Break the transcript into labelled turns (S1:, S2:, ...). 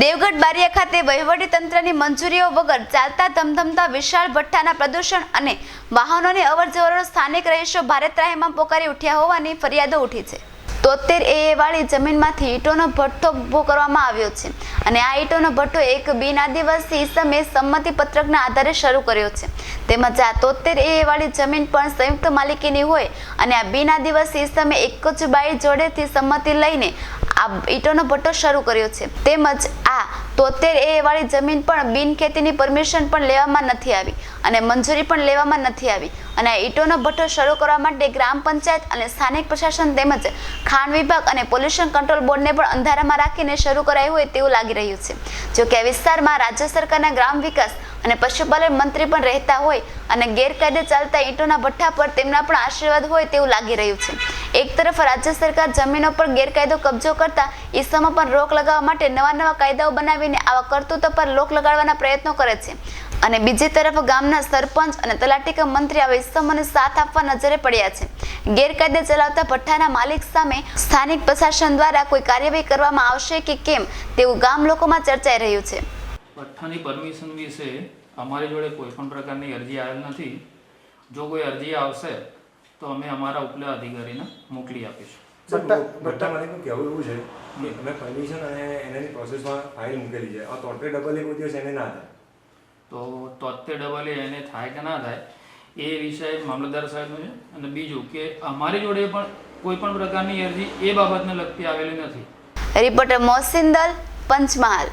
S1: દેવગઢ બારિયા ખાતે વહીવટી તંત્રની મંજૂરીઓ વગર ચાલતા ધમધમતા વિશાળ ભઠ્ઠાના પ્રદૂષણ અને વાહનોની અવરજવરનો સ્થાનિક રહીશો ભારે ત્રાહીમાં પોકારી ઉઠ્યા હોવાની ફરિયાદો ઉઠી છે. તોતેર એ વાળી જમીનમાંથી ઈંટોનો ભઠ્ઠો ઊભો કરવામાં આવ્યો છે અને આ ઈંટોનો ભઠ્ઠો એક બિન આદિવાસી ઈસમે સંમતિ પત્રકના આધારે શરૂ કર્યો છે. તેમજ આ તોતેર એ વાળી જમીન પણ સંયુક્ત માલિકીની હોય અને આ બિન આદિવાસી ઈસમે એક જ બાઈ જોડેથી સંમતિ લઈને આ ઈંટોનો ભઠ્ઠો શરૂ કર્યો છે. તેમજ આ તોતેર એ વાળી જમીન પણ બિન ખેતીની પરમિશન પણ લેવામાં નથી આવી અને મંજૂરી પણ લેવામાં નથી આવી. અને આ ઈંટોનો ભઠ્ઠો શરૂ કરવા માટે ગ્રામ પંચાયત અને સ્થાનિક પ્રશાસન તેમજ ખાણ વિભાગ અને પોલ્યુશન કંટ્રોલ બોર્ડને પણ અંધારામાં રાખીને શરૂ કરાયું હોય તેવું લાગી રહ્યું છે. જો કે આ વિસ્તારમાં રાજ્ય સરકારના ગ્રામ વિકાસ અને પશુપાલન મંત્રી પણ રહેતા હોય અને ગેરકાયદે ચાલતા ઈંટોના ભઠ્ઠા પર તેમના પણ આશીર્વાદ હોય તેવું લાગી રહ્યું છે. એક તરફ રાજ્ય સરકાર જમીનો પર ગેરકાયદો કબજો કરતા ઈસમો પર રોક લગાવવા માટે નવા નવા કાયદાઓ બનાવીને આવા કરતૂતો પર રોક લગાડવાના પ્રયત્નો કરે છે. અને બીજી તરફ ગામના સરપંચ અને તલાટીકા મંત્રી આવા ઇસમોને સાથ આપવા નજરે પડ્યા છે. ગેરકાયદે ચલાવતા ભઠ્ઠાના માલિક સામે સ્થાનિક પ્રશાસન દ્વારા કોઈ કાર્યવાહી કરવામાં આવશે કે કેમ તેવું ગામ લોકોમાં ચર્ચાઈ રહ્યું છે.
S2: ભઠ્ઠાની પરમિશન વિશે અમારી જોડે કોઈ પણ પ્રકારની અરજી આવેલ નથી. જો કોઈ અરજી આવશે તો અમે અમારા ઉપલા અધિકારીને મોકલી આપીશું.
S3: માલિકનું કહેવું એવું છે કે અમે પરમિશન અને એનાની પ્રોસેસમાં ફાઇલ મૂકેલી છે. આ તોતેર ડબલ એક દિવસ એને ના થાય.
S2: તો તોતેર ડબલ એ એને થાય કે ના થાય એ વિષય મામલતદાર સાહેબનો છે. અને બીજું કે અમારી જોડે પણ કોઈ પણ પ્રકારની અરજી એ બાબતને લગતી આવેલી નથી.
S1: રિપોર્ટર મોહસિન દલ પંચમહાલ.